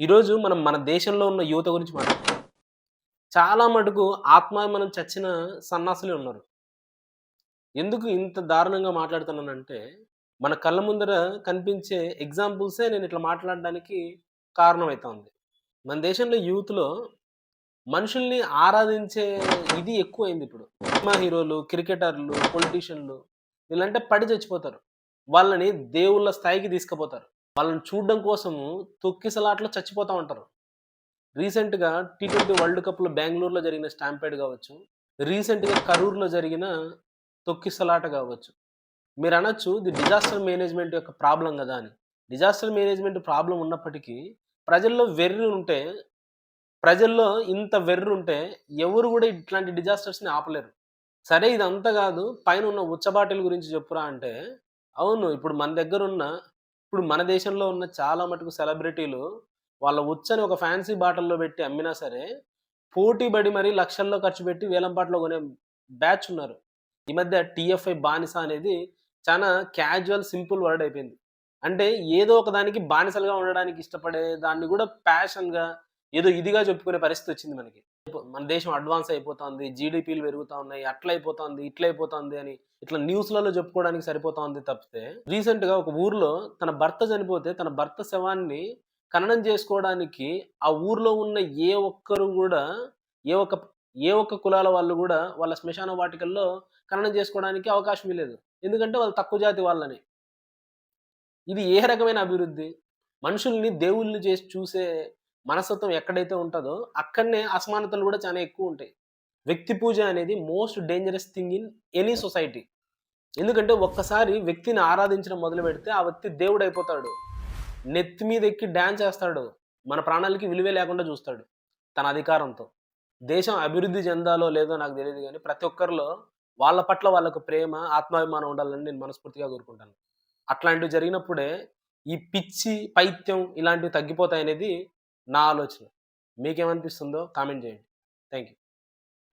ఈరోజు మనం మన దేశంలో ఉన్న యువత గురించి మాట్లాడుతున్నాం చాలా మటుకు ఆత్మాభిమానం చచ్చిన సన్నాసులే ఉన్నారు. ఎందుకు ఇంత దారుణంగా మాట్లాడుతున్నానంటే మన కళ్ళ ముందర కనిపించే ఎగ్జాంపుల్సే నేను ఇట్లా మాట్లాడడానికి కారణమవుతోంది మన దేశంలో యూత్లో మనుషుల్ని ఆరాధించే ఇది ఎక్కువైంది ఇప్పుడు. సినిమా హీరోలు క్రికెటర్లు పొలిటీషియన్లు వీళ్ళంటే పడి చచ్చిపోతారు. వాళ్ళని దేవుళ్ళ స్థాయికి తీసుకుపోతారు. వాళ్ళని చూడడం కోసము తొక్కిసలాట్లో చచ్చిపోతూ ఉంటారు. రీసెంట్గా టీ ట్వంటీ వరల్డ్ కప్లో బెంగళూరులో జరిగిన స్టాంపేడ్ కావచ్చు రీసెంట్గా కరూర్లో జరిగిన తొక్కిసలాట కావచ్చు. మీరు అనొచ్చు ఇది డిజాస్టర్ మేనేజ్మెంట్ యొక్క ప్రాబ్లం కదా అని. డిజాస్టర్ మేనేజ్మెంట్ ప్రాబ్లం ఉన్నప్పటికీ ప్రజల్లో వెర్రి ఉంటే ప్రజల్లో ఇంత వెర్రి ఉంటే ఎవరు కూడా ఇట్లాంటి డిజాస్టర్స్ని ఆపలేరు. సరే ఇదంతా కాదు పైన ఉన్న ఉచ్చబాటిల గురించి చెప్పురా అంటే అవును ఇప్పుడు మన దగ్గర ఉన్న ఇప్పుడు మన దేశంలో ఉన్న చాలా మటుకు సెలబ్రిటీలు వాళ్ళ ఉచ్చని ఒక ఫ్యాన్సీ బాటిల్లో పెట్టి అమ్మినా సరే పోటీ పడి మరీ లక్షల్లో ఖర్చు పెట్టి వేలం పాటలో కొనే బ్యాచ్ ఉన్నారు. ఈ మధ్య టీఎఫ్ఐ బానిస అనేది చాలా క్యాజువల్ సింపుల్ వర్డ్ అయిపోయింది. అంటే ఏదో ఒక దానికి బానిసలుగా ఉండడానికి ఇష్టపడే దాన్ని కూడా ప్యాషన్గా ఏదో ఇదిగా చెప్పుకునే పరిస్థితి వచ్చింది మనకి. మన దేశం అడ్వాన్స్ అయిపోతుంది జీడిపిలు పెరుగుతా ఉన్నాయి అట్లయిపోతుంది ఇట్లయిపోతుంది అని ఇట్లా న్యూస్లలో చెప్పుకోవడానికి సరిపోతుంది తప్పితే రీసెంట్గా ఒక ఊర్లో తన భర్త చనిపోతే తన భర్త శవాన్ని ఖననం చేసుకోవడానికి ఆ ఊర్లో ఉన్న ఏ ఒక్కరు కూడా ఏ ఒక్క ఏ ఒక్క కులాల వాళ్ళు కూడా వాళ్ళ శ్మశాన వాటికల్లో ఖననం చేసుకోవడానికి అవకాశం లేదు. ఎందుకంటే వాళ్ళు తక్కువ జాతి వాళ్ళని. ఇది ఏ రకమైన అభివృద్ధి? మనుషుల్ని దేవుళ్ళు చేసి చూసే మనస్తత్వం ఎక్కడైతే ఉంటుందో అక్కడనే అసమానతలు కూడా చాలా ఎక్కువ ఉంటాయి. వ్యక్తి పూజ అనేది most dangerous thing in any society. ఎందుకంటే ఒక్కసారి వ్యక్తిని ఆరాధించడం మొదలు పెడితే ఆ వ్యక్తి దేవుడు అయిపోతాడు. నెత్తి మీద ఎక్కి డ్యాన్స్ చేస్తాడు. మన ప్రాణాలకి విలువే లేకుండా చూస్తాడు తన అధికారంతో. దేశం అభివృద్ధి చెందాలో లేదో నాకు తెలియదు కానీ ప్రతి ఒక్కరిలో వాళ్ళ పట్ల వాళ్ళకు ప్రేమ ఆత్మాభిమానం ఉండాలని నేను మనస్ఫూర్తిగా కోరుకుంటాను. అట్లాంటివి జరిగినప్పుడే ఈ పిచ్చి పైత్యం ఇలాంటివి తగ్గిపోతాయనేది నా ఆలోచన. మీకేమనిపిస్తుందో కామెంట్ చేయండి. Thank you